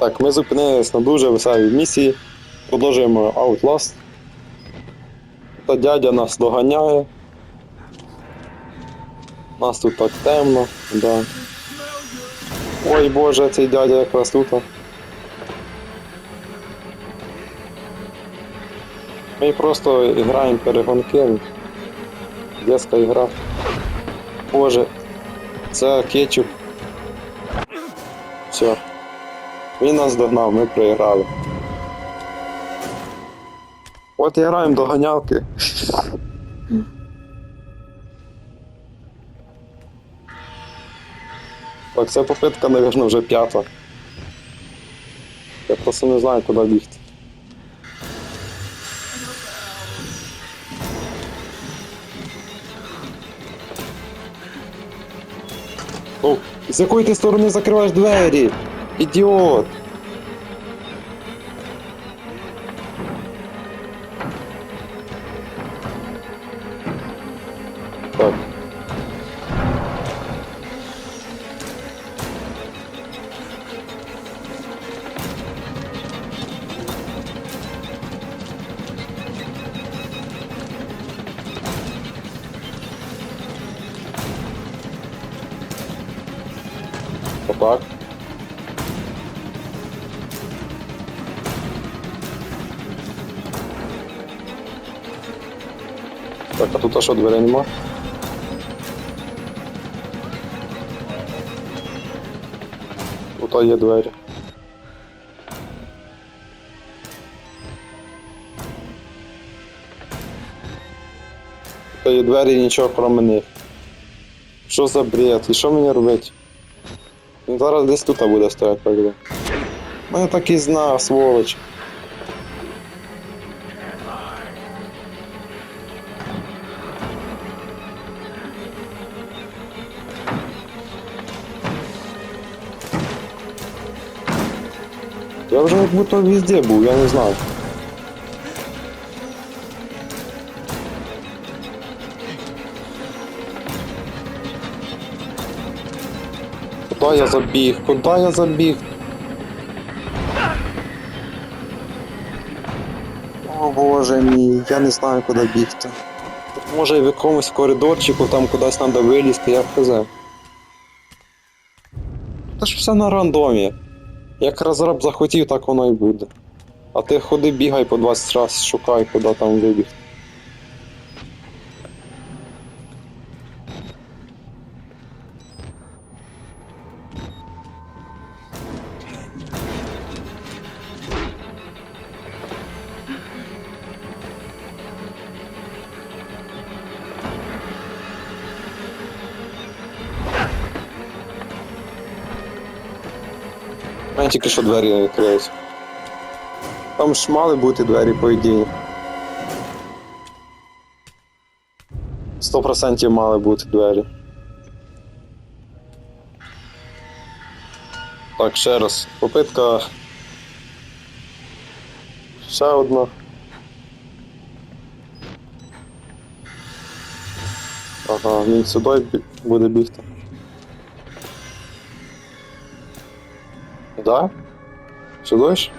Так, ми зупинились на дуже веселій місії. Продовжуємо Outlast. Та дядя нас доганяє. Нас тут так темно, да. Ой боже, цей дядя якраз тут. Ми просто граємо перегонки. Детська ігра. Боже, це кетчуп. Все. Він нас догнав, ми проіграли. От і граємо до ганялки. Так, ця попитка, мабуть, вже п'ята. Я просто не знаю, куди бігти. О, з якої ти сторони закриваєш двері? Ідіот! Так. Отак. Так, а тут а що дверей нема? Тут є двері. Тут є двері нічого крім них. Що за бред? І що мені робити? Зараз десь тут буде стояти, так. Мене так і знав, сволоч. Я вже як будто везде був, я не знаю. Куда я забіг? Куда я забіг? О боже мій, я не знаю, куди бігти. Тут може в якомусь коридорчику там кудись треба вилізти, я хз. Та ж все на рандомі. Як розраб захотів, так воно і буде. А ти ходи бігай по 20 разів, шукай, куди там вибігти. Тільки що двері не. Там ж мали бути двері, по ідеї. Сто процентів мали бути двері. Так, ще раз. Попитка. Ще одна. Ага, він сюди буде бігти. Да? Сюди ж?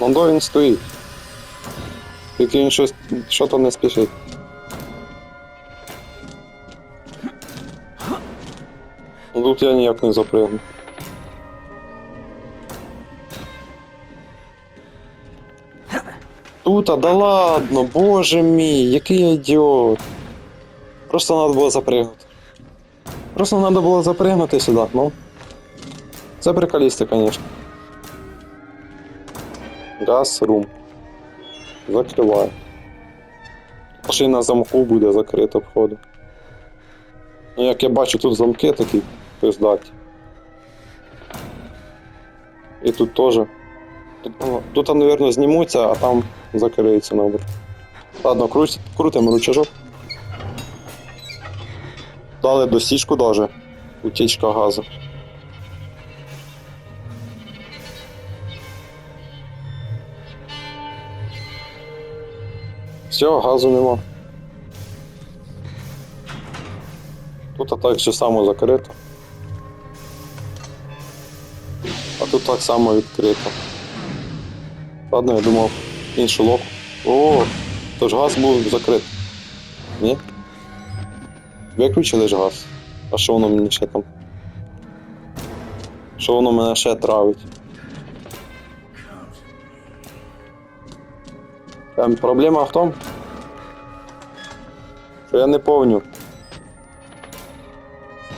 Мондо він стоїть. Тільки він щось що то не спішить. Ну, Тут я ніяк не запригну. Тут, а да ладно, боже мій, який я ідіот. Просто треба було запригнути. Просто треба було запригнути сюди, ну. Це приколісти, звісно. Газ рум. Закриваю. Ще й на замку буде закрито входу. Ну як я бачу, тут замки такі пиздаті. І тут теж. Тут, ну, тут, мабуть, знімуться, а там закриються набор. Ладно, круть, крутимо ручажок. Дали досічку даже. Утічка газу. Все, газу нема. Тут так же само закрито. А тут так само відкрито. Ладно, я думав, іншу локу. О, то ж газ був закритий. Ні? Виключили ж газ. А що воно мені ще там? Що воно мене ще травить? Ем, проблема в тому, що я не повню.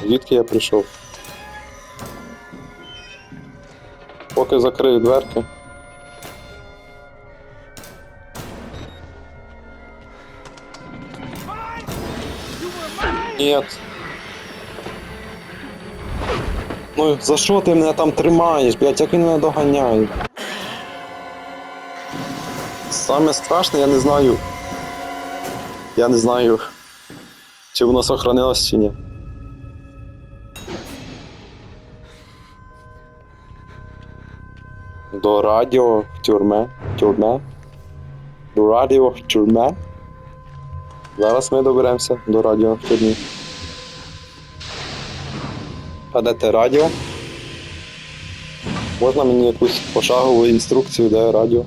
Звідки я прийшов? Поки закрию дверки. Нет. Ну, за що ти мене там тримаєш, блядь, як він мене доганяє? Саме страшне, я не знаю. Я не знаю, чи воно сохранилось чи ні. До радіо в тюрме. Тюрме. До радіо в тюрме. Зараз ми доберемося до радіо тюрмі. А де те радіо? Можна мені якусь пошагову інструкцію, де радіо?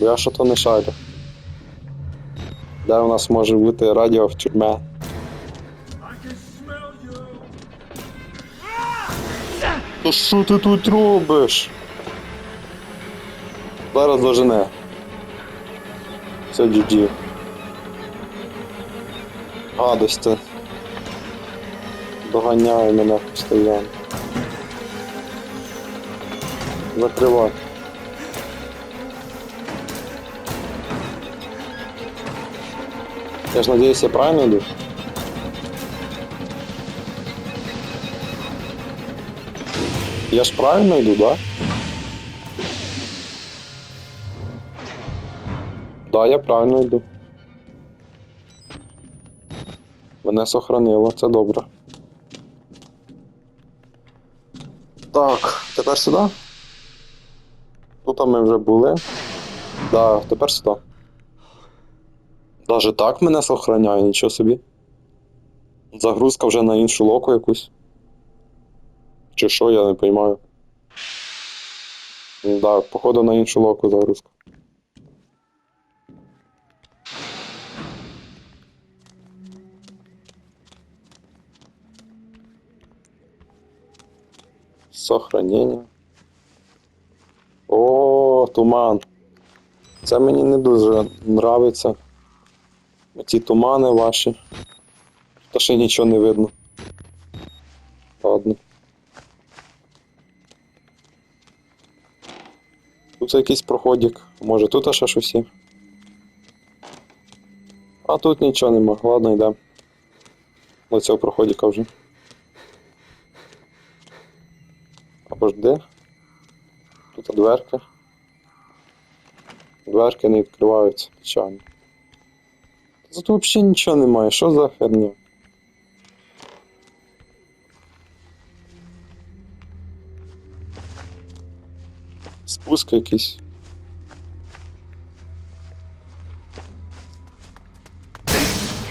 Я що то не шарю. Де у нас може бути радіо в тюрме? То що ти тут робиш? Зараз дожене. Все GG. Гадості. Доганяє мене постійно. Закривай. Я ж надеюсь, я правильно иду? Я ж правильно иду, да? Да, я правильно йду. Мене сохранило, це добре. Так, тепер сюди. Тут ми вже були. Да, тепер сюди. Даже так мене сохраняє, нічого собі. Загрузка вже на іншу локу якусь. Чи що, я не розумію. Да, походу на іншу локу загрузка. Сохранення. О, туман. Це мені не дуже нравиться. Ці тумани ваші. Та ще нічого не видно. Ладно. Тут якийсь проходик. Може тут ще щось є. А тут нічого нема. Ладно, йдемо. До цього проходика вже. Або ж? Тут дверка. Дверки не відкриваються, печально. Тут взагалі нічого немає, що за херня? Спуск якийсь.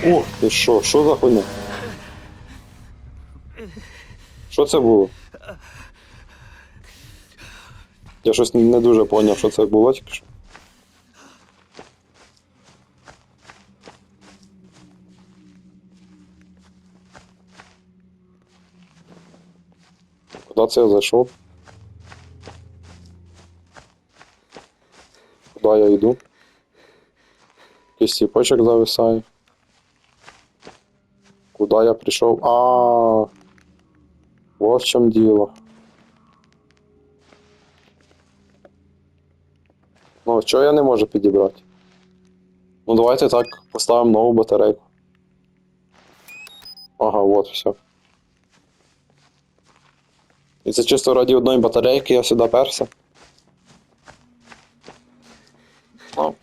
О, ти що, що за хуйня? Що це було? Я щось не дуже поняв, що це було тільки що. Куда це я зайшов? Куда я йду? Якийсь ціпочок зависає. Куда я прийшов? А, вот в чем дело. Чого я не можу підібрати? Ну, давайте так поставимо нову батарейку. Ага, вот все. І це чисто раді одної батарейки я сюди перся. Ну,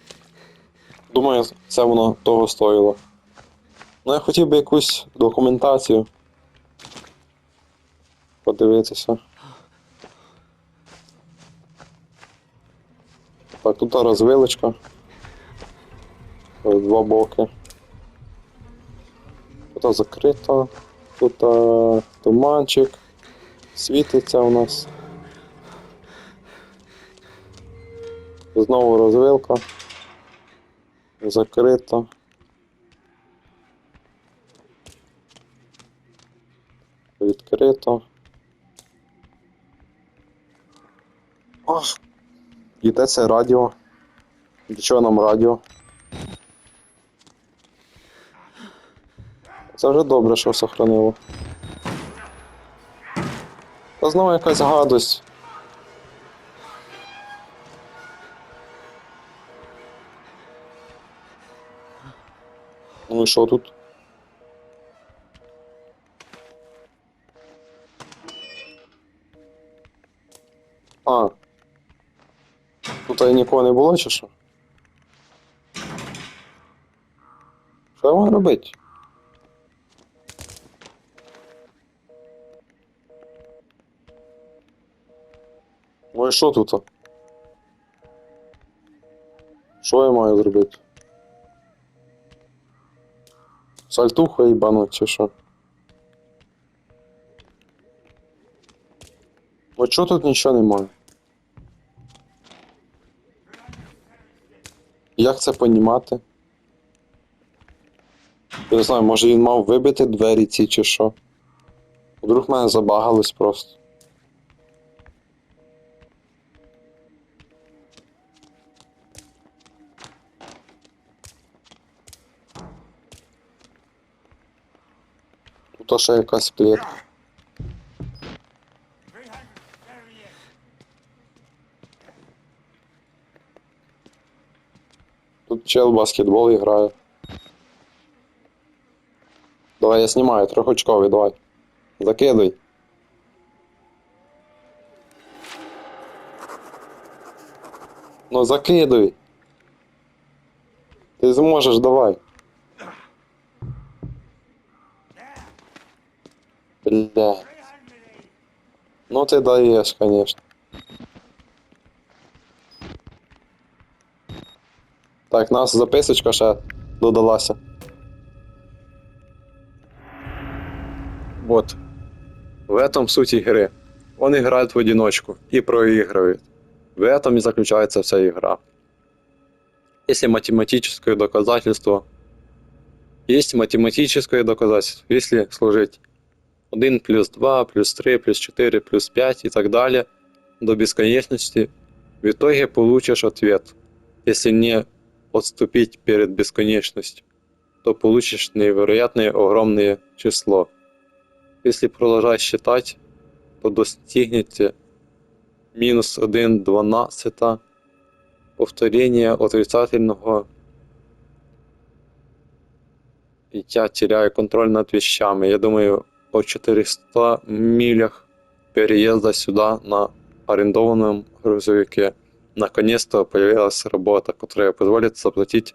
думаю, це воно того стоїло. Ну, я хотів би якусь документацію. Подивитися. Так, тут розвилочка. Два боки. Тут закрито, тут а, туманчик, світиться у нас. Знову розвилка. Закрито. Відкрито. Ах. І де це радіо? Для чого нам радіо? Це вже добре, що сохранило. Та знову якась гадость. Ну і що тут? Тут і нікого не було, чи що? Що маю робити? Ну і що тут? Що я маю зробити? Сальтуха їбануть чи що? От чого тут нічого немає? Як це понімати? Я не знаю, може він мав вибити двері ці чи що? Вдруг мене забагалось просто. Тут ще якась клітка. чел в баскетбол грає. Давай я знімаю, трьохочковий, давай. Закидуй. Ну закидуй. Ти зможеш, давай. Бля. Ну ти даєш, конечно. Так, нас записочка ще додалася. Вот. В этом суть игры. Он играет в одиночку и проигрывает. В этом и заключается вся игра. Если математическое доказательство, есть математическое доказательство, если сложить 1 плюс 2, плюс 3, плюс 4, плюс 5 и так далее до бесконечности, в итоге получишь ответ. Если не отступить перед бесконечностью, то получишь невероятное огромное число. Если продолжать считать, то достигнете минус 1 12 повторения отрицательного и я теряю контроль над вещами. Я думаю, о 400 милях переезда сюда на арендованном грузовике. Наконец-то появилась работа, которая позволит заплатить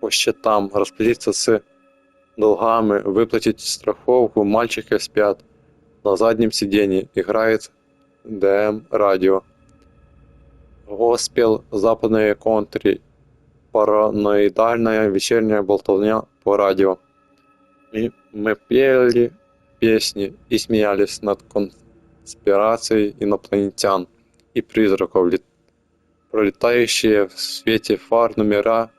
по счетам, расплатиться с долгами, выплатить страховку, мальчики спят. На заднем сиденье играет ДМ радио. Госпел, западные контри, параноидальная вечерняя болтовня по радио. И мы пели песни и смеялись над конспирацией инопланетян и призраков, лет- пролетающие в свете фар номера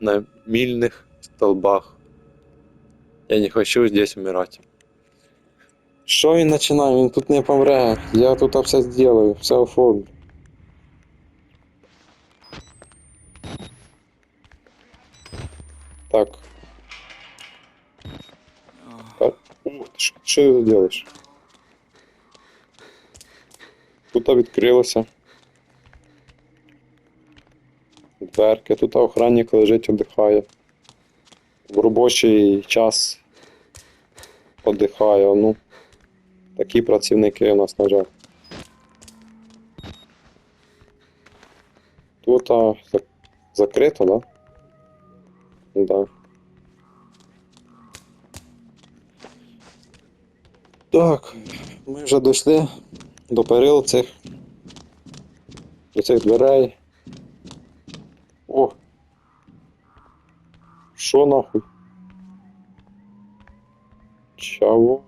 на мильных столбах. Я не хочу здесь умирать. Що він починає? Він тут не помре. Я тут все зроблю, все оформлю. Так. Так. Ух ти, що- що ти тут робиш? Тут відкрилося. Дверки, тут охранник лежить, віддихає. В робочий час віддихає, ну. Такі працівники у нас, на жаль. Тут а, закрито, да? Да. Так, ми вже дійшли до перил цих. До цих дверей. О! Що нахуй? Чого?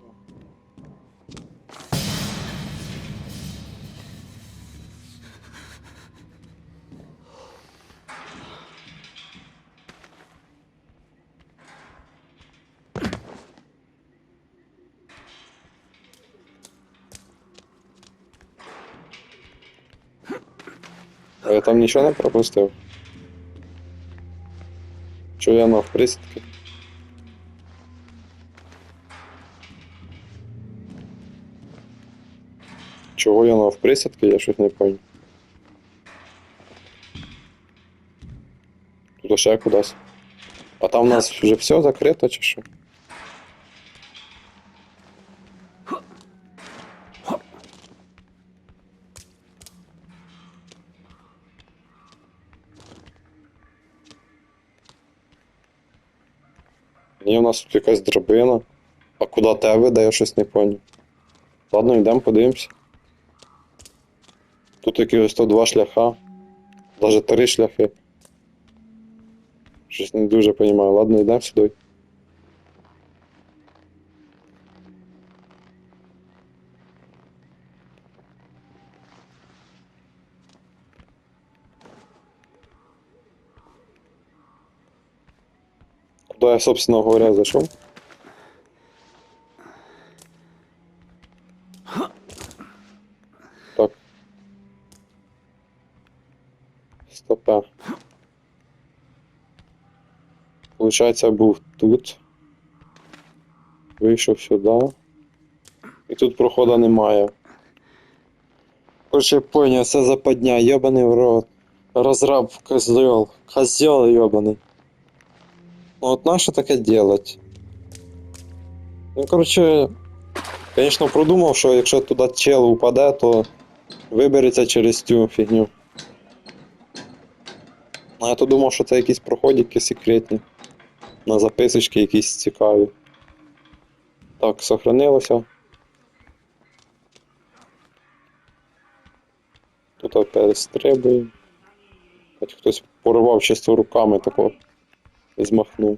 А я там нічого не пропустив? Що я на присідки? Чого я на присідки, я щось не пам'ятаю. Тут ще кудись. А там у нас вже все закрито чи що? Ні, у нас тут якась драбина. А куди те веде, я щось не поняв. Ладно, йдемо, подивимось. Тут якихось то два шляха. Навіть три шляхи. Щось не дуже розумію. Ладно, йдемо сюди. Я, собственно говоря, зайшов? Так. Стопе. Получається, був тут. Вийшов сюди. І тут проходу немає. Короче, понял, це западня, йобаний в рот. Розраб, козел. Козел йобаний. Ну от нащо таке делать? Ну, коротше, звісно, продумав, що якщо туди чел упаде, то вибереться через цю фігню. А я то думав, що це якісь проходики секретні. На записочки якісь цікаві. Так, сохранилося. Тут перестрибуємо. Хоч хтось порвав чисто руками тако. Змахнув.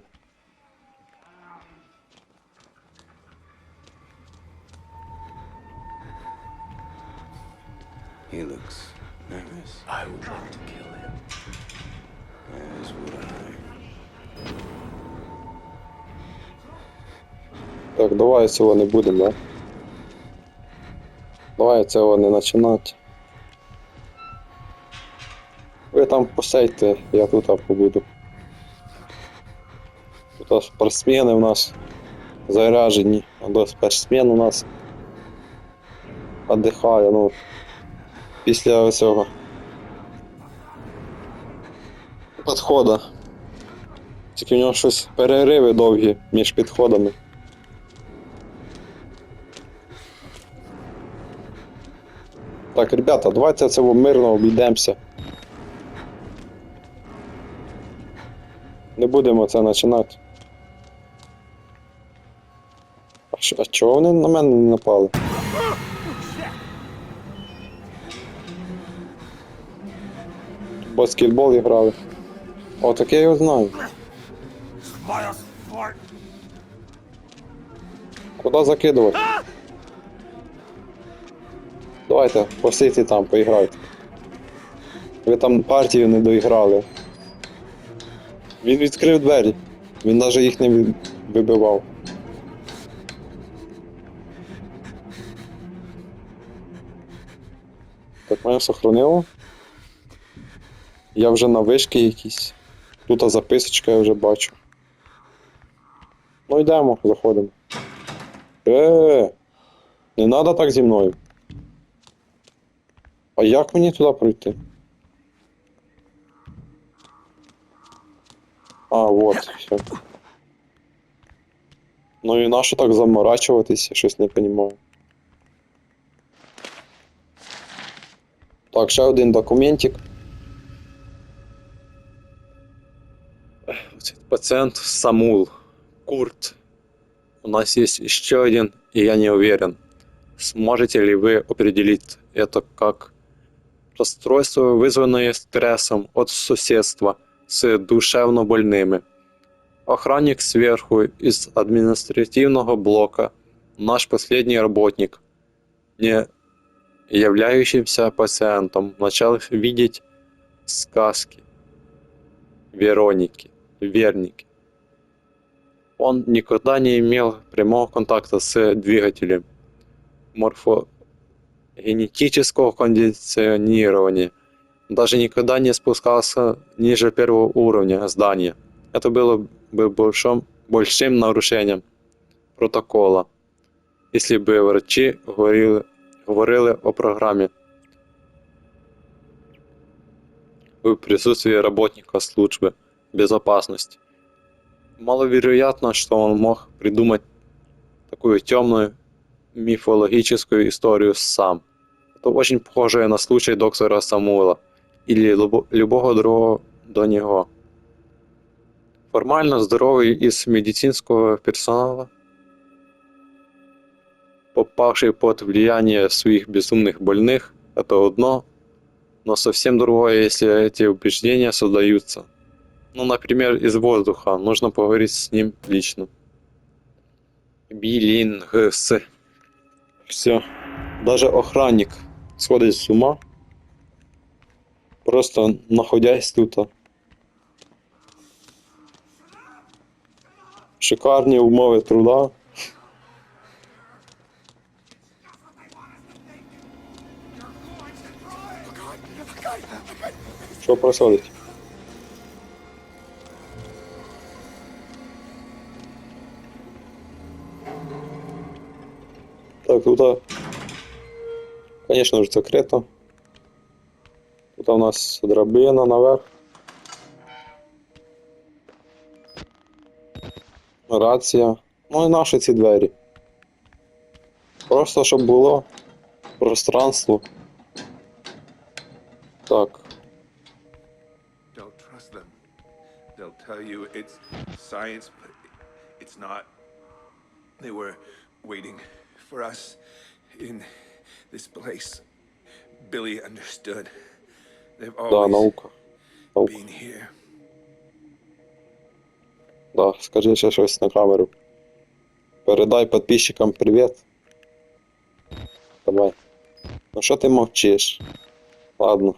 He looks nervous. I would want to kill him. As would I. Так, давай цього не будемо, да? Давай цього не починати. Ви там посейте, я тут побуду. Тут спортсмени у нас заряжені, а до спортсмен у нас віддихає, ну, після цього підхода. Тільки в нього щось перериви довгі між підходами. Так, ребята, давайте цього мирно обійдемося. Не будемо це починати. Чого вони на мене не напали? Баскетбол грали. О, так я його знаю. Куди закидувати? Давайте, посидьте там, поіграйте. Ви там партію не доіграли. Він відкрив двері. Він навіть їх не вибивав. Так, мене сохранило. Я вже на вишки якісь. Тут записочка я вже бачу. Ну йдемо, заходимо. Е, не треба так зі мною. А як мені туди пройти? А, вот, все. Ну і нащо так заморачуватись, щось не розумію. Так, ще один документик. Пациент Самул. Курт. У нас есть еще один, и я не уверен. Сможете ли вы определить это как расстройство, вызванное стрессом от соседства с душевно больными? Охранник сверху из административного блока наш последний работник, не являющимся пациентом, начал видеть сказки Вероники, Верники. Он никогда не имел прямого контакта с двигателем морфогенетического кондиционирования, даже никогда не спускался ниже первого уровня здания. Это было бы большим, большим нарушением протокола, если бы врачи говорили, говорили о программе в присутствии работника службы безопасности. Маловероятно, что он мог придумать такую темную мифологическую историю сам. Это очень похоже на случай доктора Самуэла или любо- любого другого до него. Формально здоровый из медицинского персонала, попавший под влияние своих безумных больных, это одно, но совсем другое, если эти убеждения создаются. Ну, например, из воздуха. Нужно поговорить с ним лично. Биллингс. Все. Даже охранник сходить с ума. Просто находясь тут. Шикарні умови труда. Що происходить? Так, тут, конечно же, закрито. Тут у нас драбина наверх. Рація. Ну і наші ці двері. Просто щоб було пространство. It's science, but it's not. They were waiting for us in this place. Billy understood. They've Да, always наука. Наука. been here. Да, скажи ще щось на камеру. Передай підписчикам привіт. Давай. Ну що ти мовчиш? Ладно.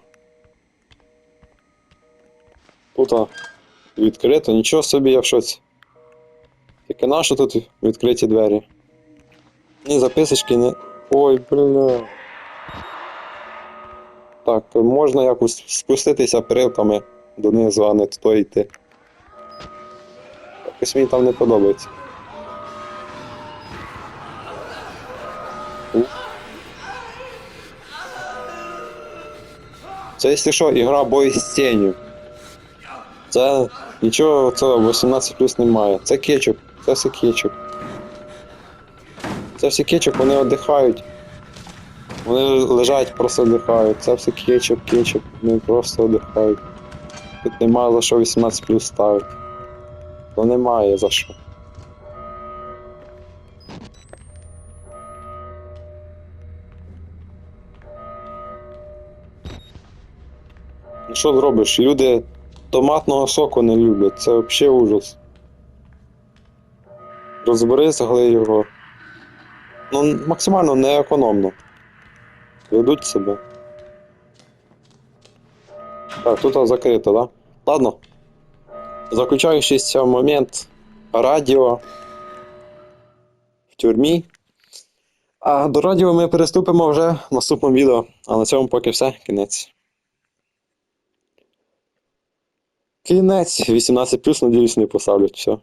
Тут а, відкрито, нічого собі я в шоці. Тільки нащо тут відкриті двері? Ні, записочки не. Ой, бля. Так, можна якось спуститися перилками донизу, а не туди йти. Якось мені там не подобається. Це, якщо що, ігра бой з тенью. Це нічого цього 18 плюс немає. Це кетчуп, це все кетчуп. Це всі кетчуп, вони віддихають. Вони лежать, просто віддихають. Це все кетчуп, кетчуп, вони просто віддихають. Тут немає за що 18 плюс ставити. То немає за що. Ну що зробиш? Люди томатного соку не люблять, це взагалі ужас. Розбери, загли його. Ну, максимально неекономно. Ведуть себе. Так, тут закрито, да? Ладно. Заключаючийся момент радіо в тюрмі. А до радіо ми переступимо вже в наступному відео. А на цьому поки все. Кінець. Кінець. 18 надіюсь, не поставлять. Все.